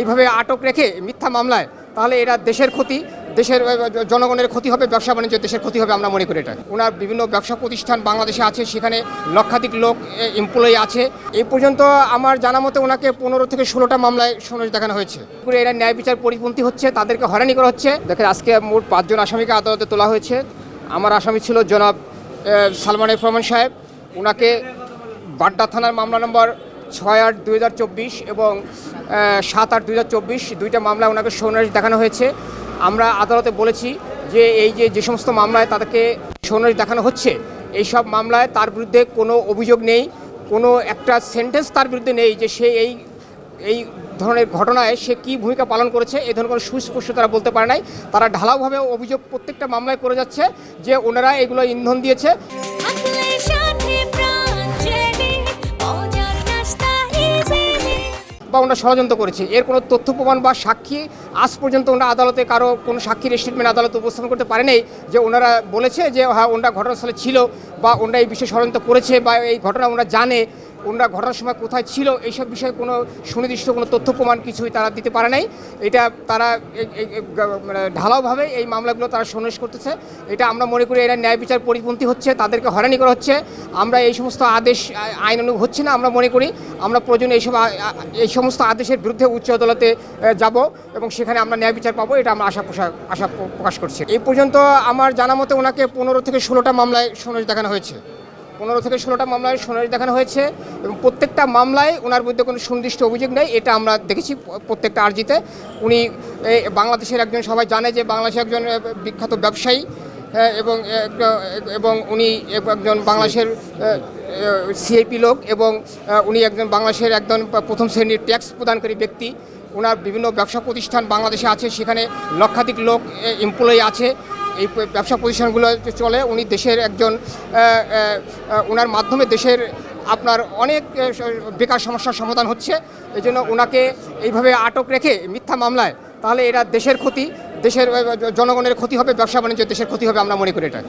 এইভাবে আটক রেখে মিথ্যা মামলায়, তাহলে এরা দেশের ক্ষতি, দেশের জনগণের ক্ষতি হবে, ব্যবসা বাণিজ্য দেশের ক্ষতি হবে আমরা মনে করি এটা। ওনার বিভিন্ন ব্যবসা প্রতিষ্ঠান বাংলাদেশে আছে, সেখানে লক্ষাধিক লোক এমপ্লয়ি আছে। এই পর্যন্ত আমার জানা মতে ওনাকে পনেরো থেকে ষোলোটা মামলায় সনজ দেখানো হয়েছে। পুরো এরা ন্যায় বিচার পরিপন্থী হচ্ছে, তাদেরকে হয়রানি করা হচ্ছে। দেখেন, আজকে মোট পাঁচজন আসামিকে আদালতে তোলা হয়েছে। আমার আসামি ছিল জনাব সালমান রহমান সাহেব। ওনাকে বাড্ডা থানার মামলা নম্বর ছয় আট দুই এবং সাত আট দুই দুইটা মামলায় ওনাকে সৌনারিশ দেখানো হয়েছে। আমরা আদালতে বলেছি যে এই যে যে সমস্ত মামলায় তাদেরকে সৌনারিশ দেখানো হচ্ছে, এই সব মামলায় তার বিরুদ্ধে কোনো অভিযোগ নেই, কোনো একটা সেন্টেন্স তার বিরুদ্ধে নেই যে সে এই এই ধরনের ঘটনায় সে কী ভূমিকা পালন করেছে এই ধরনের কোনো সুস্পষ্ট তারা বলতে পারে নাই। তারা ঢালাওভাবে অভিযোগ প্রত্যেকটা মামলায় করে যাচ্ছে যে ওনারা এগুলো ইন্ধন দিয়েছে। বা ওনারা ষড়যন্ত্র করেছে। এর কোনো তথ্য, প্রমাণ বা সাক্ষী আজ পর্যন্ত ওনারা আদালতে কারও কোনো সাক্ষীর স্টেটমেন্ট আদালতে উপস্থাপন করতে পারে নাই, যে ওনারা বলেছে যে হ্যাঁ ওনারা ঘটনাস্থলে ছিল বা ওনারা এই বিষয়ে ষড়যন্ত্র করেছে বা এই ঘটনা ওনারা জানে। ওনারা ঘটনার সময় কোথায় ছিল, এইসব বিষয়ে কোনো সুনির্দিষ্ট কোনো তথ্য প্রমাণ কিছুই তারা দিতে পারে নাই। এটা তারা মানে ঢালাওভাবে এই মামলাগুলো তারা সন্ন্যাস করতেছে। এটা আমরা মনে করি এরা ন্যায় বিচার পরিপন্থী হচ্ছে, তাদেরকে হয়রানি করা হচ্ছে। আমরা এই সমস্ত আদেশ আইন অনুগ হচ্ছে না, আমরা মনে করি আমরা প্রয়োজনে এইসব এই সমস্ত আদেশের বিরুদ্ধে উচ্চ আদালতে যাব এবং সেখানে আমরা ন্যায় বিচার পাবো, এটা আমরা আশা পোষা, আশা প্রকাশ করছি। এই পর্যন্ত আমার জানা মতে ওনাকে পনেরো থেকে ষোলোটা মামলায় সনজ দেখানো হয়েছে। পনেরো থেকে ষোলোটা মামলায় সোনারি দেখানো হয়েছে এবং প্রত্যেকটা মামলায় ওনার বিরুদ্ধে কোনো সুনির্দিষ্ট অভিযোগ নেই। এটা আমরা দেখেছি প্রত্যেকটা আর্জিতে। উনি বাংলাদেশের একজন সবাই জানে যে বাংলাদেশের একজন বিখ্যাত ব্যবসায়ী এবং এবং উনি একজন বাংলাদেশের সিআইপি লোক এবং উনি একজন বাংলাদেশের একজন প্রথম শ্রেণির ট্যাক্স প্রদানকারী ব্যক্তি। ওনার বিভিন্ন ব্যবসা প্রতিষ্ঠান বাংলাদেশে আছে, সেখানে লক্ষাধিক লোক এমপ্লয়ি আছে। এই ব্যবসা প্রতিষ্ঠানগুলো চলে, উনি দেশের একজন ওনার মাধ্যমে দেশের আপনার অনেক বেকার সমস্যার সমাধান হচ্ছে। এই জন্য ওনাকে এইভাবে আটক রেখে মিথ্যা মামলায়, তাহলে এরা দেশের ক্ষতি, দেশের জনগণের ক্ষতি হবে, ব্যবসা বাণিজ্য দেশের ক্ষতি হবে আমরা মনে করি এটা।